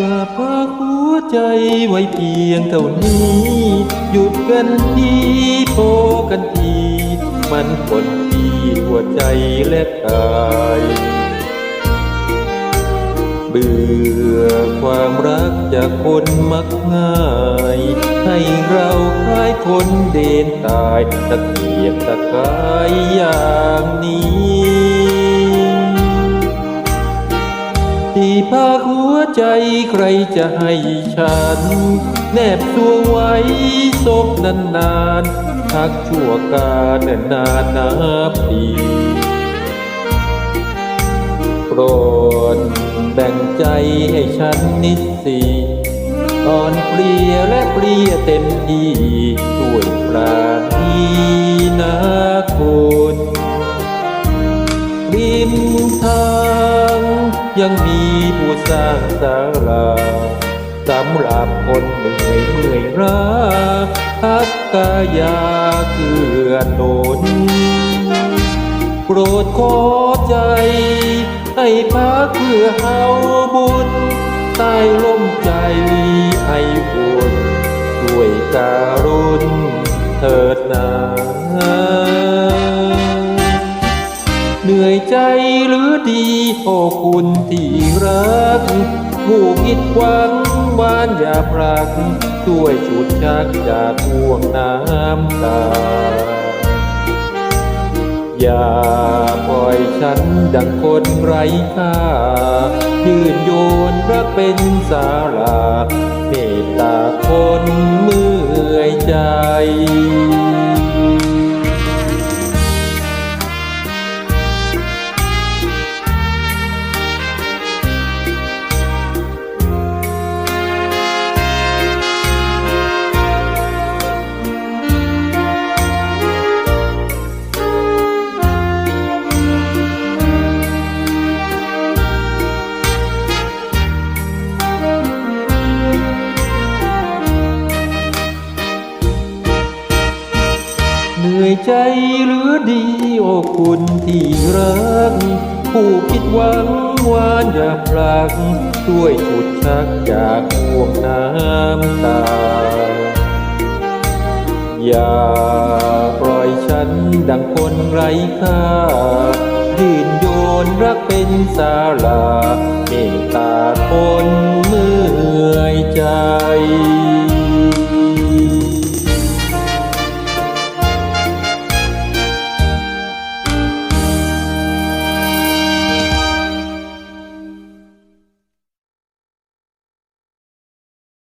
จะพาหัวใจไว้เพียงเท่านี้ หยุดกันทีโพกันที มันคนที่หัวใจและกายเบื่อความรักจากคนมักง่าย ให้เราคลายคนเดินตายตะเกียกตะกายอย่า ใจใครจะให้ฉัน แนบตัวไว้ศพนานๆทักชั่วการนานนับปีโปรดแบ่งใจให้ฉันนิดสิอ่อนเปลี่ยและเปลี่ยเต็มที่ด้วยปราณีนะคุณริมทาง ยังมีผู้สร้างศาลาสำหรับคนเหนื่อยเมื่อยล้าพักกายาเกื้อหนุนโปรดขอใจ ให้พักเพื่อเฮาบุญใต้ร่มใจให้อุ่นด้วยการุณเถิดนา เหนื่อยใจหรือดีโอ้คุณที่รักผู้คิดหวังวานอย่าพรักช่วยฉุดชักจากห่วงน้ำตา อย่าปล่อยฉันดังคนไร้ค่า ยืนโยนรักเป็นสาราเมตตาคนมือ นื่อยใจหรือดีโอ้คุณที่รัก ผู้คิดหวังหวานอย่าพลักช่วยฉุดชักจากห่วงน้ำตา อย่าปล่อยฉันดังคนไร้ค่า ยืนโยนรักเป็นสาลาเม